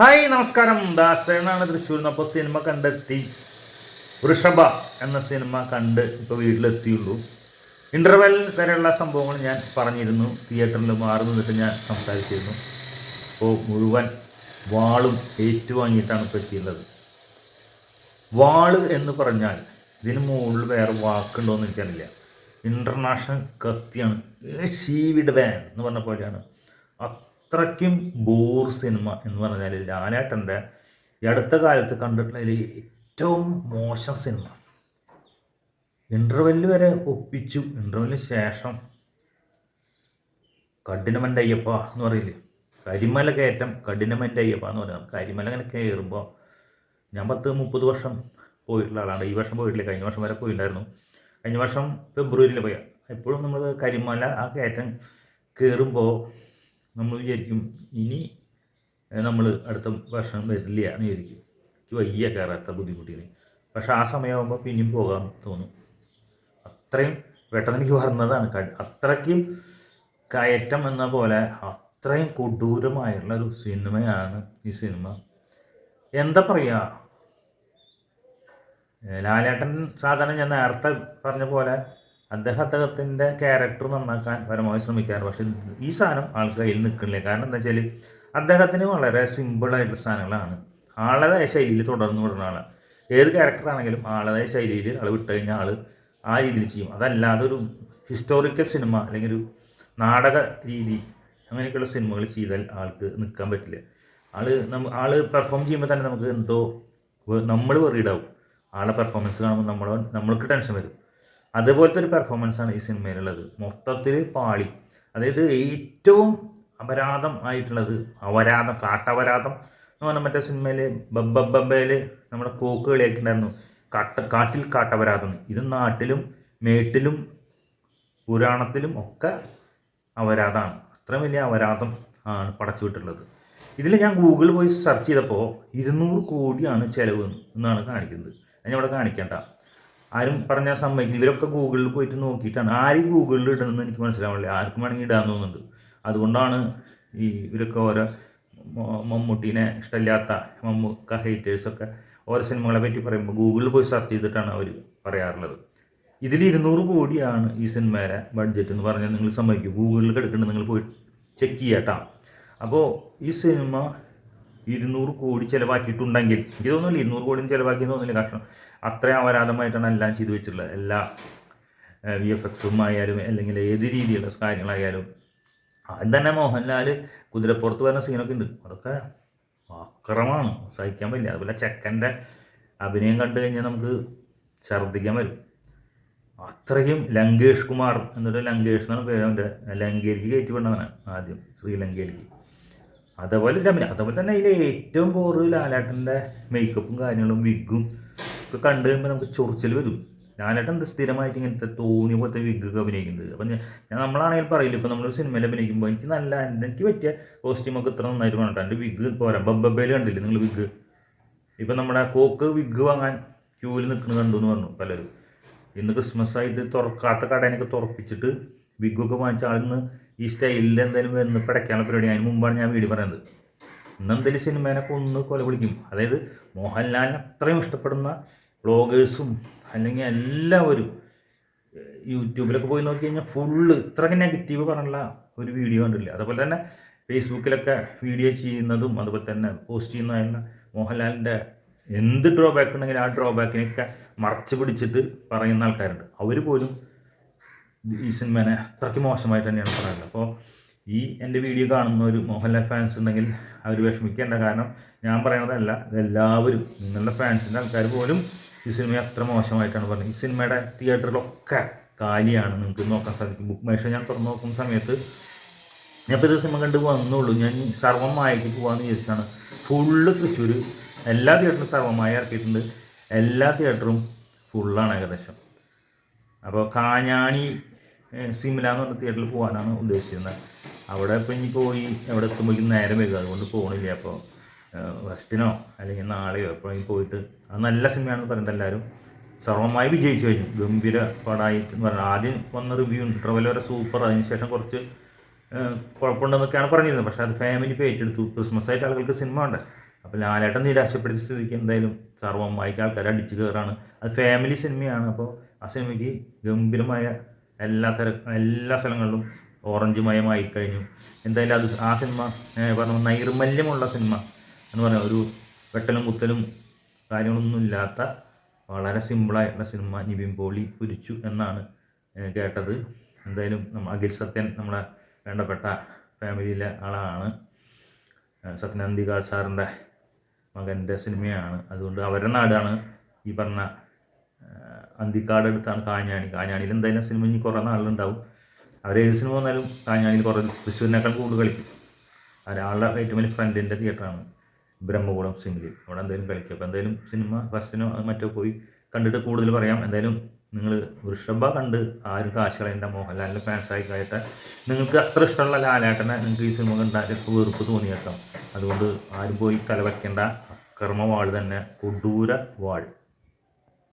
Hi നമസ്കാരം. ദാസേനാണ് തൃശ്ശൂർ അപ്പോൾ cinema കണ്ടെത്തി. വൃഷഭ എന്ന സിനിമ കണ്ട് ഇപ്പോൾ വീട്ടിലെത്തിയുള്ളൂ. ഇന്റർവെൽ വരെയുള്ള സംഭവങ്ങൾ ഞാൻ പറഞ്ഞിരുന്നു. തിയേറ്ററിൽ മാറി നിന്നിട്ട് ഞാൻ സംസാരിച്ചിരുന്നു. അപ്പോൾ മുഴുവൻ വാളും ഏറ്റുവാങ്ങിയിട്ടാണ് ഇപ്പോൾ എത്തിയുള്ളത്. വാൾ എന്ന് പറഞ്ഞാൽ ഇതിന് മുകളിൽ വേറെ വാക്കുണ്ടോ എന്ന് എനിക്കറിയില്ല. ഇന്റർനാഷണൽ കത്തിയാണ്. ഷീവിഡ് വാൻ എന്ന് പറഞ്ഞ പോലെയാണ്. അത്രയ്ക്കും ബോർ സിനിമ എന്ന് പറഞ്ഞാൽ ലാലേട്ടന്റെ ഈ അടുത്ത കാലത്ത് കണ്ടിട്ടുള്ളതിൽ ഏറ്റവും മോശം സിനിമ. ഇന്റർവെല്ല് വരെ ഒപ്പിച്ചു. ഇന്റർവെല്ലിന് ശേഷം കഠിനമന്റെ അയ്യപ്പ എന്ന് പറയില്ലേ? കരിമല കയറ്റം കഠിനമന്റെ അയ്യപ്പ എന്ന് പറയുന്നത് കരിമല ഇങ്ങനെ കയറുമ്പോൾ ഞാൻ പത്ത് മുപ്പത് വർഷം പോയിട്ടുള്ള ആളാണ്. ഈ വർഷം പോയിട്ടില്ല. കഴിഞ്ഞ വർഷം വരെ പോയിട്ടുണ്ടായിരുന്നു കഴിഞ്ഞ വർഷം ഫെബ്രുവരിയിൽ പോയ. എപ്പോഴും നമ്മൾ കരിമല ആ കയറ്റം കയറുമ്പോൾ നമ്മൾ വിചാരിക്കും ഇനി നമ്മൾ അടുത്ത വർഷം വരില്ല എന്ന് വിചാരിക്കും. എനിക്ക് വയ്യ കയറാത്ത ബുദ്ധിമുട്ടിന്. പക്ഷേ ആ സമയമാകുമ്പോൾ പിന്നെയും പോകാൻ തോന്നും. അത്രയും പെട്ടെന്ന് എനിക്ക് വരുന്നതാണ് അത്രയ്ക്കും കയറ്റം എന്ന പോലെ അത്രയും കൊടൂരമായുള്ള ഒരു സിനിമയാണ് ഈ സിനിമ. എന്താ പറയുക ലാലേട്ടൻ സാധാരണ ഞാൻ നേരത്തെ പറഞ്ഞ പോലെ അദ്ദേഹം അദ്ദേഹത്തിന്റെ ക്യാരക്ടർ നന്നാക്കാൻ പരമാവധി ശ്രമിക്കാറ്. പക്ഷേ ഈ സാധനം ആൾക്ക് കയ്യിൽ നിൽക്കണില്ല കാരണം എന്താ വെച്ചാൽ അദ്ദേഹത്തിന് വളരെ സിമ്പിളായിട്ടുള്ള സാധനങ്ങളാണ്. ആളതായ ശൈലിയിൽ തുടർന്ന് വിടുന്ന ആളാണ്. ഏത് ക്യാരക്ടറാണെങ്കിലും ആളതായ ശൈലിയിൽ ആൾ വിട്ട് കഴിഞ്ഞാൽ ആൾ ആ രീതിയിൽ ചെയ്യും. അതല്ലാതെ ഒരു ഹിസ്റ്റോറിക്കൽ സിനിമ അല്ലെങ്കിൽ ഒരു നാടക രീതി അങ്ങനെയൊക്കെയുള്ള സിനിമകൾ ചെയ്താൽ ആൾക്ക് നിൽക്കാൻ പറ്റില്ല. ആൾ നമ്മ ആൾ പെർഫോം ചെയ്യുമ്പോൾ തന്നെ നമുക്ക് എന്തോ നമ്മൾ വെറിയിടാവും ആളെ പെർഫോമൻസ് കാണുമ്പോൾ നമ്മൾ നമ്മൾക്ക് ടെൻഷൻ വരും. അതുപോലത്തെ ഒരു പെർഫോമൻസ് ആണ് ഈ സിനിമയിലുള്ളത്. മൊത്തത്തിൽ പാളി. അതായത് ഏറ്റവും അപരാധം ആയിട്ടുള്ളത് അപരാധം കാട്ടപരാധം എന്ന് പറഞ്ഞാൽ മറ്റേ സിനിമയിൽ ബബ്ബബ്ബയിൽ നമ്മുടെ കോക്ക് കളിയാക്കിയിട്ടുണ്ടായിരുന്നു. കാട്ട കാട്ടിൽ കാട്ടപരാധം. ഇത് നാട്ടിലും മേട്ടിലും പുരാണത്തിലും ഒക്കെ അപരാധമാണ്. അത്ര വലിയ അപരാധം ആണ് പടച്ചു വിട്ടുള്ളത് ഇതിൽ ഞാൻ ഗൂഗിളിൽ പോയി സെർച്ച് ചെയ്തപ്പോൾ ഇരുന്നൂറ് കോടിയാണ് ചിലവ് എന്നാണ് കാണിക്കുന്നത്. ഞാൻ ഇവിടെ കാണിക്കണ്ട. ആരും പറഞ്ഞാൽ സമ്മതിക്കുന്നു ഇവരൊക്കെ ഗൂഗിളിൽ പോയിട്ട് നോക്കിയിട്ടാണ്. ആരും ഗൂഗിളിൽ ഇടുന്നതെന്ന് എനിക്ക് മനസ്സിലാവില്ല ആർക്കും വേണമെങ്കിൽ ഇടാൻ തോന്നുന്നുണ്ട്. അതുകൊണ്ടാണ് ഈ ഇവരൊക്കെ ഓരോ മമ്മൂട്ടീനെ ഇഷ്ടമില്ലാത്ത മമ്മൂക്ക ഹേറ്റേഴ്സൊക്കെ ഓരോ സിനിമകളെ പറ്റി പറയുമ്പോൾ ഗൂഗിളിൽ പോയി സെർച്ച് ചെയ്തിട്ടാണ് അവർ പറയാറുള്ളത്. ഇതിൽ ഇരുന്നൂറ് കോടിയാണ് ഈ സിനിമയുടെ ബഡ്ജറ്റ് എന്ന് പറഞ്ഞാൽ നിങ്ങൾ സമ്മതിക്കും. ഗൂഗിളിൽ കിടക്കുന്നുണ്ട് നിങ്ങൾ പോയി ചെക്ക് ചെയ്യാട്ടാ. അപ്പോൾ ഈ സിനിമ ഇരുന്നൂറ് കോടി ചിലവാക്കിയിട്ടുണ്ടെങ്കിൽ തോന്നുന്നില്ല ഇരുന്നൂറ് കോടി ചിലവാക്കിയെന്ന് തോന്നുന്നില്ല കാരണം അത്രയും അപരാധമായിട്ടാണ് എല്ലാം ചെയ്തു വെച്ചിട്ടുള്ളത്. എല്ലാ വി എഫ് എക്സും ആയാലും അല്ലെങ്കിൽ ഏത് രീതിയിലുള്ള കാര്യങ്ങളായാലും. ആദ്യം തന്നെ മോഹൻലാൽ കുതിരപ്പുറത്ത് വരുന്ന സീനൊക്കെ ഉണ്ട്. അതൊക്കെ അക്രമമാണ്. സഹിക്കാൻ പറ്റില്ല. അതുപോലെ ചെക്കന്റെ അഭിനയം കണ്ടു കഴിഞ്ഞാൽ നമുക്ക് ഛർദ്ദിക്കാൻ വരും. അത്രയും ലങ്കേഷ് കുമാർ എന്നൊരു ലങ്കേഷ് എന്നാണ് പേര് അവന്റെ. ലങ്കയിലേക്ക് കയറ്റി വിടണവനാണ് ആദ്യം ശ്രീലങ്കയിലേക്ക് അതേപോലെ രമണി അതേപോലെ തന്നെ അതിൽ ഏറ്റവും ബോറ് ലാലേട്ടന്റെ മേക്കപ്പും കാര്യങ്ങളും വിഗും ഒക്കെ കണ്ടു കഴിയുമ്പോൾ നമുക്ക് ചൊറിച്ചിൽ വരും. ലാലേട്ടൻ എന്ത് സ്ഥിരമായിട്ട് ഇങ്ങനത്തെ തോന്നിയ പോലത്തെ വിഗൊക്കെ അഭിനയിക്കുന്നത്? അപ്പം ഞാൻ നമ്മളാണെങ്കിൽ പറയില്ല ഇപ്പം നമ്മൾ സിനിമയിൽ അഭിനയിക്കുമ്പോൾ എനിക്ക് നല്ല എനിക്ക് പറ്റിയ കോസ്റ്റ്യൂമൊക്കെ ഇത്ര നന്നായിട്ട് വേണം. എന്റെ വിഗ് പോരാ ബബ്ബബേൽ കണ്ടില്ലേ നിങ്ങൾ വിഗ് ഇപ്പം നമ്മുടെ കോക്ക് വിഗ് വാങ്ങാൻ ക്യൂവിൽ നിൽക്കുന്നത് കണ്ടു എന്ന് പറഞ്ഞു പലരും. ഇന്ന് ക്രിസ്മസ് ആയിട്ട് തുറക്കാത്ത കടേനൊക്കെ തുറപ്പിച്ചിട്ട് വിഗൊക്കെ വാങ്ങിച്ച ആളിന്ന് ഈ സ്റ്റൈലിൽ എന്തായാലും വരുന്ന പടയ്ക്കാനുള്ള പരിപാടി അതിന് മുമ്പാണ് ഞാൻ വീട് പറയുന്നത്. ഇന്ന് എന്തെങ്കിലും സിനിമേനൊക്കെ ഒന്ന് കൊല വിളിക്കും. അതായത് മോഹൻലാലിനെ അത്രയും ഇഷ്ടപ്പെടുന്ന വ്ളോഗേഴ്സും അല്ലെങ്കിൽ എല്ലാവരും യൂട്യൂബിലൊക്കെ പോയി നോക്കി കഴിഞ്ഞാൽ ഫുള്ള് ഇത്രയ്ക്ക് നെഗറ്റീവ് പറഞ്ഞുള്ള ഒരു വീഡിയോ കണ്ടില്ല അതുപോലെ തന്നെ ഫേസ്ബുക്കിലൊക്കെ വീഡിയോ ചെയ്യുന്നതും അതുപോലെ തന്നെ പോസ്റ്റ് ചെയ്യുന്നതായുള്ള മോഹൻലാലിന്റെ എന്ത് ഡ്രോബാക്ക് ഉണ്ടെങ്കിലും ആ ഡ്രോബാക്കിനെയൊക്കെ മറച്ചു പിടിച്ചിട്ട് പറയുന്ന ആൾക്കാരുണ്ട്. അവർ പോലും ഈ സിനിമേനെ അത്രയ്ക്ക് മോശമായിട്ട് തന്നെയാണ് പറയുന്നത്. അപ്പോൾ ഈ എന്റെ വീഡിയോ കാണുന്ന ഒരു മോഹൻലാൽ ഫാൻസ് ഉണ്ടെങ്കിൽ അവർ വിഷമിക്കേണ്ട കാരണം ഞാൻ പറയണതല്ല ഇതെല്ലാവരും നിങ്ങളുടെ ഫാൻസിന്റെ ആൾക്കാർ പോലും ഈ സിനിമ അത്ര മോശമായിട്ടാണ് പറഞ്ഞത്. ഈ സിനിമയുടെ തിയേറ്ററിലൊക്കെ കാലിയാണ് നിങ്ങൾക്ക് നോക്കാൻ സാധിക്കും. ബുക്ക് മേഷ ഞാൻ തുറന്നു നോക്കുന്ന സമയത്ത് ഞാൻ ഇപ്പോൾ ഇത് സിനിമ കണ്ട് വന്നുള്ളൂ. ഞാൻ സർവമായിട്ട് പോകാമെന്ന് വിചാരിച്ചാണ്. ഫുള്ള് തൃശ്ശൂർ എല്ലാ തിയേറ്ററും സർവമായി ഇറക്കിയിട്ടുണ്ട്. എല്ലാ തിയേറ്ററും ഫുള്ളാണ് ഏകദേശം. അപ്പോൾ കാഞ്ഞാണി സിംല എന്ന് പറഞ്ഞ തിയേറ്ററിൽ പോകാനാണ് ഉദ്ദേശിച്ചത് അവിടെ ഇപ്പോൾ ഇനി പോയി അവിടെ എത്തുമ്പോഴേക്കും നേരം വരിക അതുകൊണ്ട് പോകണില്ല അപ്പോൾ വെസ്റ്റിനോ അല്ലെങ്കിൽ നാളെയോ എപ്പോഴെങ്കിലും പോയിട്ട് അത് നല്ല സിനിമയാണെന്ന് പറയുന്നത് എല്ലാവരും സർവമായി വിജയിച്ചു കഴിഞ്ഞു. ഗംഭീര പടമായിട്ട് എന്ന് പറഞ്ഞാൽ ആദ്യം വന്ന റിവ്യൂ ഉണ്ട്. ട്രവൽ വരെ സൂപ്പർ അതിനുശേഷം കുറച്ച് കുഴപ്പമുണ്ടെന്നൊക്കെയാണ് പറഞ്ഞിരുന്നത്. പക്ഷേ അത് ഫാമിലി പേറ്റെടുത്തു ക്രിസ്മസ് ആയിട്ട് ആളുകൾക്ക് സിനിമ ഉണ്ട് അപ്പോൾ ലാലേട്ടൻ നിരാശപ്പെടുത്തി സ്ഥിതിക്ക് എന്തായാലും സർവമായിക്ക് ആൾക്കാർ അടിച്ചു കയറാണ് അത് ഫാമിലി സിനിമയാണ് അപ്പോൾ ആ സിനിമയ്ക്ക് ഗംഭീരമായ എല്ലാ തര എല്ലാ സ്ഥലങ്ങളിലും ഓറഞ്ച് മയമായി കഴിഞ്ഞു എന്തായാലും അത് ആ സിനിമ പറഞ്ഞ നൈർമല്യമുള്ള സിനിമ എന്ന് പറഞ്ഞാൽ ഒരു വെട്ടലും കുത്തലും കാര്യങ്ങളൊന്നും ഇല്ലാത്ത വളരെ സിമ്പിളായിട്ടുള്ള സിനിമ നിവിൻ പോളി കുരിച്ചു എന്നാണ് കേട്ടത്. എന്തായാലും നമ്മൾ അഖിൽ സത്യൻ നമ്മളെ വേണ്ടപ്പെട്ട ഫാമിലിയിലെ ആളാണ്. സത്യനന്ദികാൾ സാറിന്റെ മകന്റെ സിനിമയാണ്. അതുകൊണ്ട് അവരുടെ നാടാണ് ഈ പറഞ്ഞ അന്തിക്കാട് അടുത്താണ് കാഞ്ഞാണി. കാഞ്ഞാണിയിൽ എന്തായാലും സിനിമ ഇനി കുറേ നാളുണ്ടാവും അവർ ഏത് സിനിമ വന്നാലും കാഞ്ഞാണിയിൽ കുറേ തൃശ്ശൂരിനേക്കാൾ കൂടുതൽ കളിക്കും. ഒരാളുടെ ഏറ്റവും വലിയ ഫ്രണ്ടിന്റെ തിയേറ്ററാണ് ബ്രഹ്മകുളം സിംഗിൽ അവിടെ എന്തായാലും കളിക്കും. അപ്പോൾ എന്തായാലും സിനിമ ഫസ്റ്റിനോ മറ്റോ പോയി കണ്ടിട്ട് കൂടുതൽ പറയാം. എന്തായാലും നിങ്ങൾ വൃഷഭ കണ്ട് ആരും കാശുകളേണ്ട മോഹൻലാലിന്റെ ഫാൻസായി കഴിയട്ടെ നിങ്ങൾക്ക് അത്ര ഇഷ്ടമുള്ള ലാലേട്ടനെ നിങ്ങൾക്ക് ഈ സിനിമ കണ്ടാൽ വെറുപ്പ് തോന്നിയേക്കാം. അതുകൊണ്ട് ആരും പോയി തലവെക്കേണ്ട അക്രമ വാൾ തന്നെ കൊടൂര വാൾ.